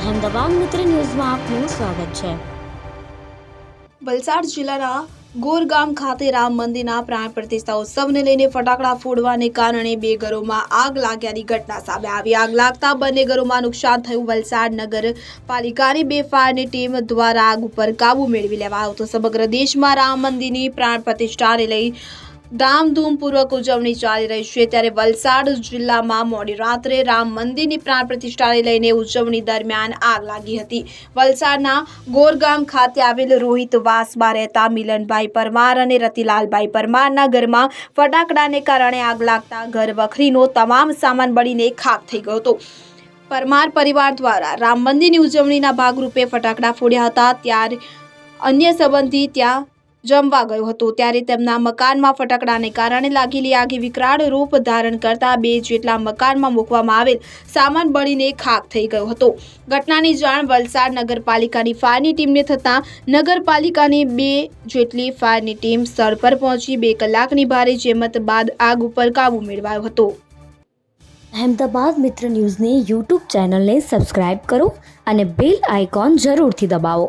અહેમદાબાદ મિત્ર ન્યૂઝમાં આપનું સ્વાગત છે. વલસાડ જિલ્લાના ગોરગામ ખાતે રામ મંદિરના પ્રાણ પ્રતિષ્ઠા ઉત્સવને લઈને ફટાકડા ફોડવાને કારણે બે ઘરોમાં આગ લાગ્યાની ઘટના સામે આવી. આગ લાગતા બંને ઘરોમાં નુકસાન થયું. વલસાડ નગર પાલિકાની બે ફાયરની ટીમ દ્વારા આગ ઉપર કાબુ મેળવી લેવાયો હતો. સમગ્ર દેશમાં રામ મંદિરની પ્રાણ પ્રતિષ્ઠાને લઈ ધામધૂમપૂર્વક ઉજવણી ચાલી રહી છે. ત્યારે વલસાડ જિલ્લામાં મોડી રાત્રે રામ મંદિરની પ્રાણ પ્રતિષ્ઠાને લઈને ઉજવણી દરમિયાન આગ લાગી હતી. વલસાડના ગોરગામ ખાતે આવેલ રોહિત વાસમાં રહેતા મિલનભાઈ પરમાર અને રતિલાલભાઈ પરમારના ઘરમાં ફટાકડાને કારણે આગ લાગતા ઘર વખરીનો તમામ સામાન બળીને ખાક થઈ ગયો હતો. પરમાર પરિવાર દ્વારા રામ મંદિરની ઉજવણીના ભાગરૂપે ફટાકડા ફોડ્યા હતા. ત્યારે અન્ય સંબંધી ત્યાં જમવા ગયો હતો. ત્યારે તેમના મકાનમાં ફટાકડાને કારણે લાગેલી આગે વિકરાળ રૂપ ધારણ કરતા બે જેટલા મકાનમાં મૂકવામાં આવેલ સામાન બળીને ખાક થઈ ગયો હતો. ઘટનાની જાણ વલસાડ નગરપાલિકાની ફાયરની ટીમને થતાં નગરપાલિકાની બે જેટલી ફાયરની ટીમ સ્થળ પર પહોંચી બે કલાકની ભારે જેમત બાદ આગ ઉપર કાબૂ મેળવાયો હતો. અહેમદાબાદ મિત્ર ન્યૂઝની યુટ્યુબ ચેનલને સબસ્ક્રાઇબ કરો અને બેલ આઇકોન જરૂરથી દબાવો.